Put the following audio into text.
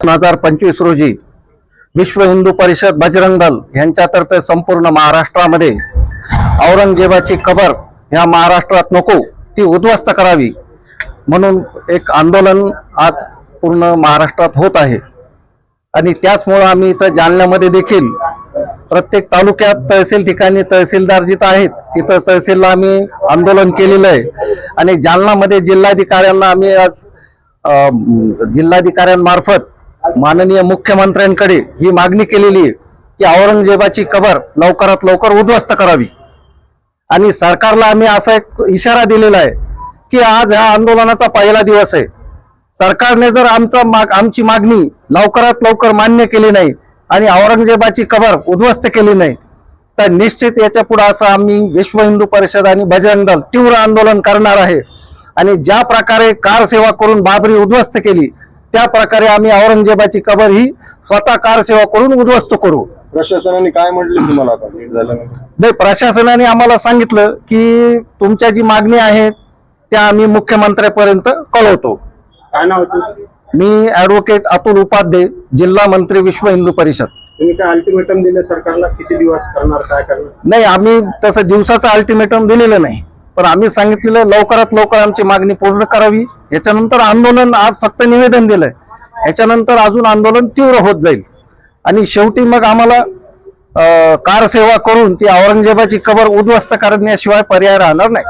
दोन हजार पंचवीस रोजी विश्व हिंदू परिषद बजरंग दल यांच्यातर्फे संपूर्ण महाराष्ट्रामध्ये औरंगजेबाची कबर ह्या महाराष्ट्रात नको ती उद्ध्वस्त करावी म्हणून एक आंदोलन आज पूर्ण महाराष्ट्रात होत आहे. आणि त्याचमुळं आम्ही इथं जालन्यामध्ये देखील प्रत्येक तालुक्यात तहसील ठिकाणी तहसीलदार जिथं आहेत तिथं तहसीलला आम्ही आंदोलन केलेलं आहे. आणि जालनामध्ये जिल्हाधिकाऱ्यांना आम्ही आज जिल्हाधिकाऱ्यांमार्फत माननीय मुख्यमंत्र्यांकडे ही मागणी केलेली आहे की औरंगजेबाची कबर लवकरात लवकर उद्ध्वस्त करावी. आणि सरकारला आम्ही असा एक इशारा दिलेला आहे की आज ह्या आंदोलनाचा पहिला दिवस आहे. सरकारने जर आमचा माग आमची मागणी लवकरात लवकर मान्य केली नाही आणि औरंगजेबाची कबर उद्ध्वस्त केली नाही तर निश्चित याच्यापुढे असं आम्ही विश्व हिंदू परिषद आणि बजरंग दल तीव्र आंदोलन करणार आहे. आणि ज्या प्रकारे कार सेवा करून बाबरी उद्ध्वस्त केली त्या प्रकारे आम्ही औरंगजेबाची कबर ही स्वतः कार सेवा करून उद्ध्वस्त करू. प्रशासनाने काय म्हटले तुम्हाला आता? नाही प्रशासनाने आम्हाला सांगितलं की तुमच्या जी मागणी आहे त्या आम्ही मुख्यमंत्र्यापर्यंत कळवतो. काय नाव होतं मी ऍडव्होकेट अतुल उपाध्ये जिल्हा मंत्री विश्व हिंदू परिषद. तुम्ही काय अल्टिमेटम दिले सरकारला? किती दिवस करणार काय करणार? नाही आम्ही तसं दिवसाचं अल्टिमेटम दिलेलं नाही. पण आम्ही सांगितलेलं लवकरात लवकर आमची मागणी पूर्ण करावी. याच्यानंतर आंदोलन आज फक्त निवेदन दिलंय. याच्यानंतर अजून आंदोलन तीव्र होत जाईल. आणि शेवटी मग आम्हाला कार सेवा करून ती औरंगजेबाची कबर उद्ध्वस्त करण्याशिवाय पर्याय राहणार नाही.